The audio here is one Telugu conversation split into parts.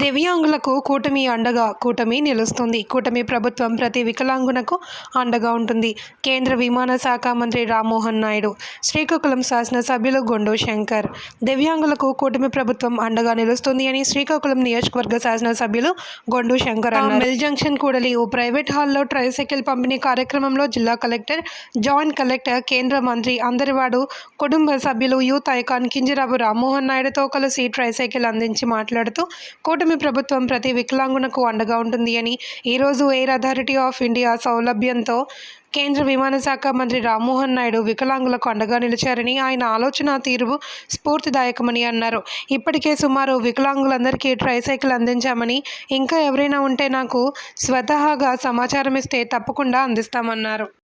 దివ్యాంగులకు కూటమి అండగా కూటమి నిలుస్తుంది. కూటమి ప్రభుత్వం ప్రతి వికలాంగునకు అండగా ఉంటుంది. కేంద్ర విమాన శాఖ మంత్రి రామ్మోహన్ నాయుడు శ్రీకాకుళం శాసనసభ్యులు గొండు శంకర్. దివ్యాంగులకు కూటమి ప్రభుత్వం అండగా నిలుస్తుంది అని శ్రీకాకుళం నియోజకవర్గ శాసనసభ్యులు గొండు శంకర్ మిల్ జంక్షన్ కూడలి ఓ ప్రైవేట్ హాల్లో ట్రైసైకిల్ పంపిణీ కార్యక్రమంలో జిల్లా కలెక్టర్ జాయింట్ కలెక్టర్ కేంద్ర మంత్రి అందరివాడు కుటుంబ సభ్యులు యూత్ ఐకాన్ కింజరాబు రామ్మోహన్ నాయుడుతో కలిసి ట్రైసైకిల్ అందించి మాట్లాడుతూ కూటమి ప్రభుత్వం ప్రతి వికలాంగునకు అండగా ఉంటుంది అని ఈరోజు ఎయిర్ అథారిటీ ఆఫ్ ఇండియా సౌలభ్యంతో కేంద్ర విమాన శాఖ మంత్రి రామ్మోహన్ నాయుడు వికలాంగులకు అండగా నిలిచారని ఆయన ఆలోచన తీరు స్ఫూర్తిదాయకమని అన్నారు. ఇప్పటికే సుమారు వికలాంగులందరికీ ట్రైసైకిల్ అందించామని ఇంకా ఎవరైనా ఉంటే నాకు స్వతహాగా సమాచారం ఇస్తే తప్పకుండా అందిస్తామన్నారు.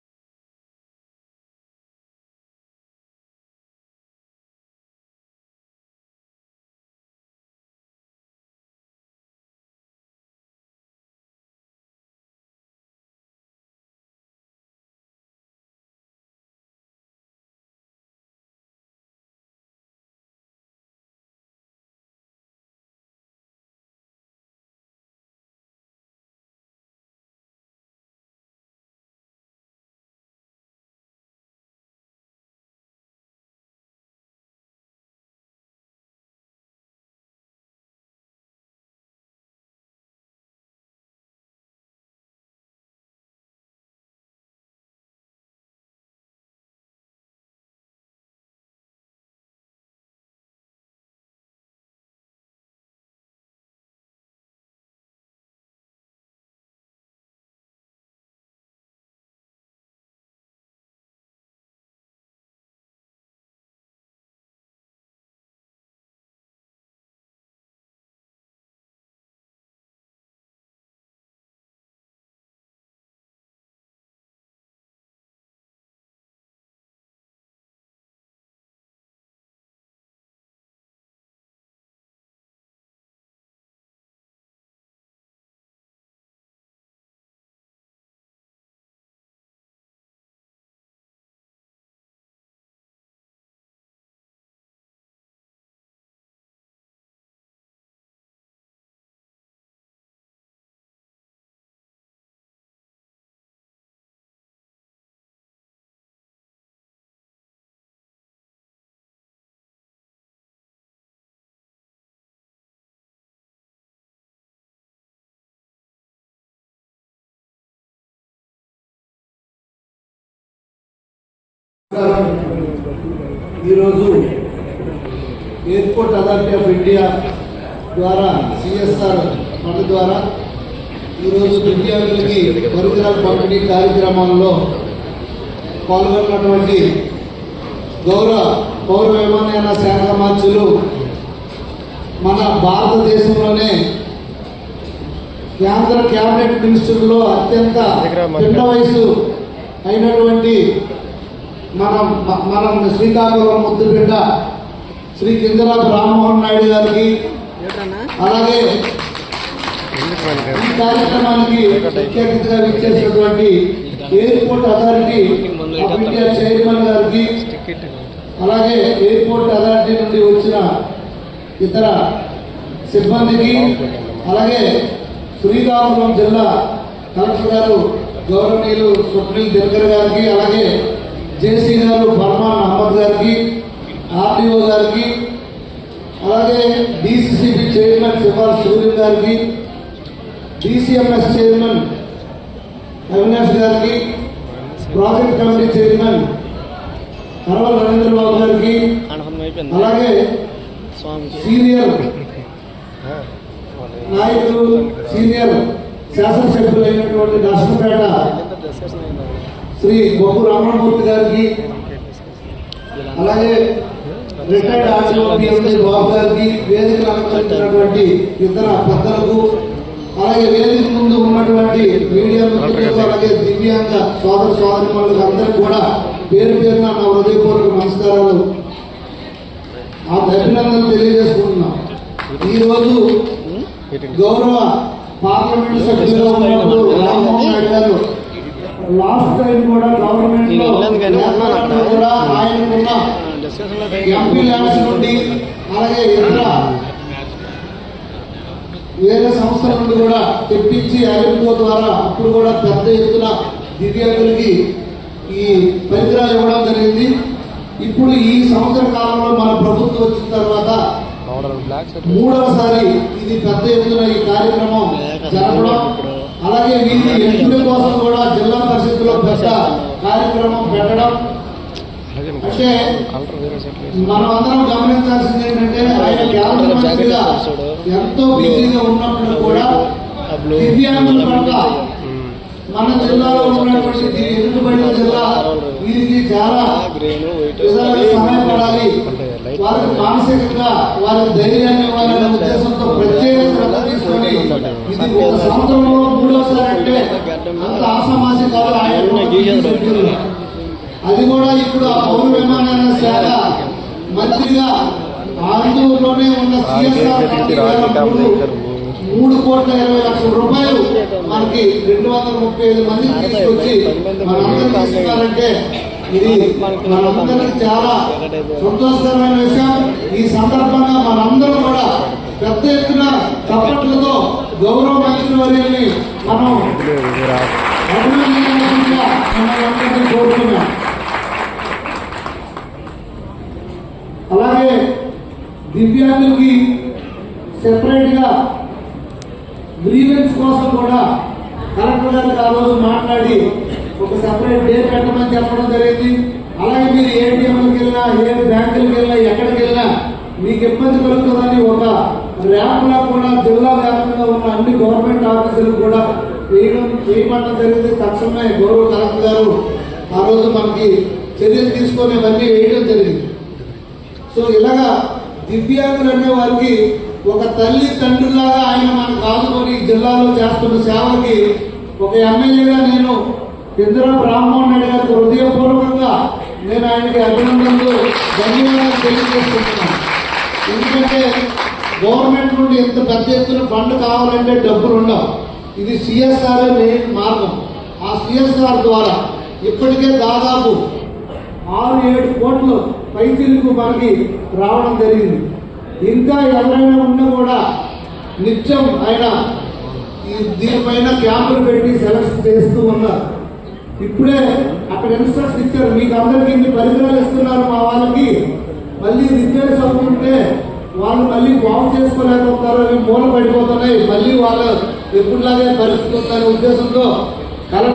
ఈరోజు ఎయిర్పోర్ట్ అథారిటీ ఆఫ్ ఇండియా ద్వారా సిఎస్ఆర్ ఫండ్ ద్వారా ఈరోజు దివ్యాంగులకి పరికరాల పంపిణీ కార్యక్రమంలో పాల్గొన్నటువంటి గౌరవ పౌర విమానయాన శాఖ మంత్రులు మన భారతదేశంలోనే కేంద్ర క్యాబినెట్ మినిస్టర్లో అత్యంత చిన్న వయసు అయినటువంటి మనం మనం శ్రీకాకుళం ముద్దుబిడ్డ శ్రీ కింజరాజు రామ్మోహన్ నాయుడు గారికి అలాగే ఈ కార్యక్రమానికి ముఖ్య అతిథిగా విచ్చేసినటువంటి ఎయిర్పోర్ట్ అథారిటీ చైర్మన్ గారికి అలాగే ఎయిర్పోర్ట్ అథారిటీ నుండి వచ్చిన ఇతర సిబ్బందికి అలాగే శ్రీకాకుళం జిల్లా కలెక్టర్ గారు గౌరవనీయులు స్వప్నిల్ దినకర్ గారికి అలాగే జేసీ గారు ఫర్మాన్ అహ్మద్ గారికి ఆర్డీఓ గారికి అలాగే డిసిసిబి చైర్మన్ శివాల్ సూర్య గారికి డిసిఎంఎస్ చైర్మన్ అవినాష్ గారికి project committee chairman Araval Ravindrababu గారికి అలాగే సీనియర్ నాయకులు సీనియర్ శాసనసభ్యులు అయినటువంటి నర్సంపేట శ్రీ బొగ్గు రామణమూర్తి గారికి అలాగే రిటైర్డ్ ఆర్టీఓ పిఎండి బాబు గారికి వేదికలు అలంకరించినటువంటి ఇతర పెద్దలకు అలాగే వేదిక ముందు ఉన్నటువంటి మీడియా మిత్రులకు అలాగే దివ్యాంగ సోదర సోదరి అందరికీ కూడా పేరు పేరున నా హృదయపూర్వక నమస్కారాలు. ఆ అభినందనలు తెలియజేసుకుంటున్నాం ఈరోజు గౌరవ పార్లమెంట్ సభ్యులుగా ఉన్నప్పుడు రామ్మోహన్ నాయుడు గారు లాస్ట్ టైం కూడా గవర్నమెంట్ నేను వెళ్ళాను కానీ ఉన్నాను అక్కడ. కూడా ఆయనకున్న డిస్కషన్లో ఎంపీ నుండి అలాగే ఇతర వేరే సంస్థల నుండి కూడా తెప్పించి అలింకో ద్వారా అప్పుడు కూడా పెద్ద ఎత్తున దివ్యాంగులకి ఈ పరికరాలు ఇవ్వడం జరిగింది. ఇప్పుడు ఈ సంవత్సర కాలంలో మన ప్రభుత్వం వచ్చిన తర్వాత మూడవసారి ఇది పెద్ద ఎత్తున ఈ కార్యక్రమం జరగడం. అలాగే వీటి ఎంపిక కోసం కూడా జిల్లా పరిషత్తులో పెద్ద కార్యక్రమం పెట్టడం. అంటే మనం అందరం గమనించాల్సింది ఏంటంటే ఆయన కేంద్ర మంత్రిగా ఎంతో బిజీగా ఉన్నప్పుడు కూడా దివ్యాంగుల పట్ల మన జిల్లాలో ఉన్నటువంటి వెనుకబడిన జిల్లా వీరికి చాలా సహాయపడాలి. వారికి మానసికంగా వారి ధైర్యాన్ని ఇవ్వాలనే ఉద్దేశంతో ప్రత్యేక శ్రద్ధ తీసుకొని ఇది ఒక సంవత్సరంలో మూడోసారి అంటే అంత ఆసమాసి కాదు ఆయన అది కూడా ఇప్పుడు ఆ పౌర విమానయాన శాఖ మంత్రిగా ఆందోళనలోనే ఉన్న సిఎస్ఆర్ మూడు కోట్ల ఇరవై లక్షల రూపాయలు మనకి రెండు వందల ముప్పై ఐదు మంది తీసుకొచ్చి మనందరూ తీసుకున్నారంటే ఇది మనందరికీ చాలా సంతోషకరమైన విషయం. ఈ సందర్భంగా మనందరం కూడా పెద్ద ఎత్తున చప్పట్లతో గౌరవ మంత్రి వర్యాన్ని మనం కోరుతున్నాం అలాగే దివ్యాంగులకి సెపరేట్గా గ్రీవెన్స్ కోసం కూడా కలెక్టర్ గారికి ఆ రోజు మాట్లాడి ఒక సెపరేట్ డే పెట్టమని చెప్పడం జరిగింది. అలాగే మీరు ఏటీఎంలకు వెళ్ళినా ఏ బ్యాంకులకు వెళ్ళినా ఎక్కడికి వెళ్ళినా మీకు ఇబ్బంది కలుగుతుందని ఒక ర్యాప్లో కూడా జిల్లా వ్యాప్తంగా ఉన్న అన్ని గవర్నమెంట్ ఆఫీసులు కూడా వేయడం వేయమంటం జరిగింది. తక్షణమే గౌరవ కలెక్టర్ గారు ఆ రోజు మనకి చర్యలు తీసుకొని ఇవన్నీ వేయడం జరిగింది. సో ఇలాగా దివ్యాంగులు అనే వారికి ఒక తల్లి తండ్రులాగా ఆయన మనకు ఆదుకొని జిల్లాలో చేస్తున్న సేవకి ఒక ఎమ్మెల్యేగా నేను ఇందిరా రామ్మోహన్ రెడ్డి గారికి హృదయపూర్వకంగా నేను ఆయనకి అభినందనలు ధన్యవాదాలు తెలియజేస్తున్నాను. ఎందుకంటే గవర్నమెంట్ నుండి ఎంత పెద్ద ఎత్తున ఫండ్ కావాలంటే డబ్బులు ఉండవు. ఇది సిఎస్ఆర్ మెయిన్ మార్గం. ఆ సిఎస్ఆర్ ద్వారా ఇప్పటికే దాదాపు ఆరు ఏడు కోట్లు పైసలకు మనకి రావడం జరిగింది. ఇంకా ఎవరైనా ఉన్నా కూడా నిత్యం ఆయన దీనిపైన క్యాంపులు పెట్టి సెలక్షన్ చేస్తూ ఉన్నారు. ఇప్పుడే అక్కడ ఇన్స్ట్రక్షన్ ఇచ్చారు. మీకు అందరికీ ఇన్ని పరికరాలు ఇస్తున్నారు మా వాళ్ళకి. మళ్ళీ రిపేర్స్ అవుతుంటే వాళ్ళు మళ్ళీ బాగు చేసుకోలేకపోతారు అవి మూల పడిపోతున్నాయి. మళ్ళీ వాళ్ళు ఎప్పుడులాగే పరిస్థితి ఉందనే ఉద్దేశంతో కలెక్టర్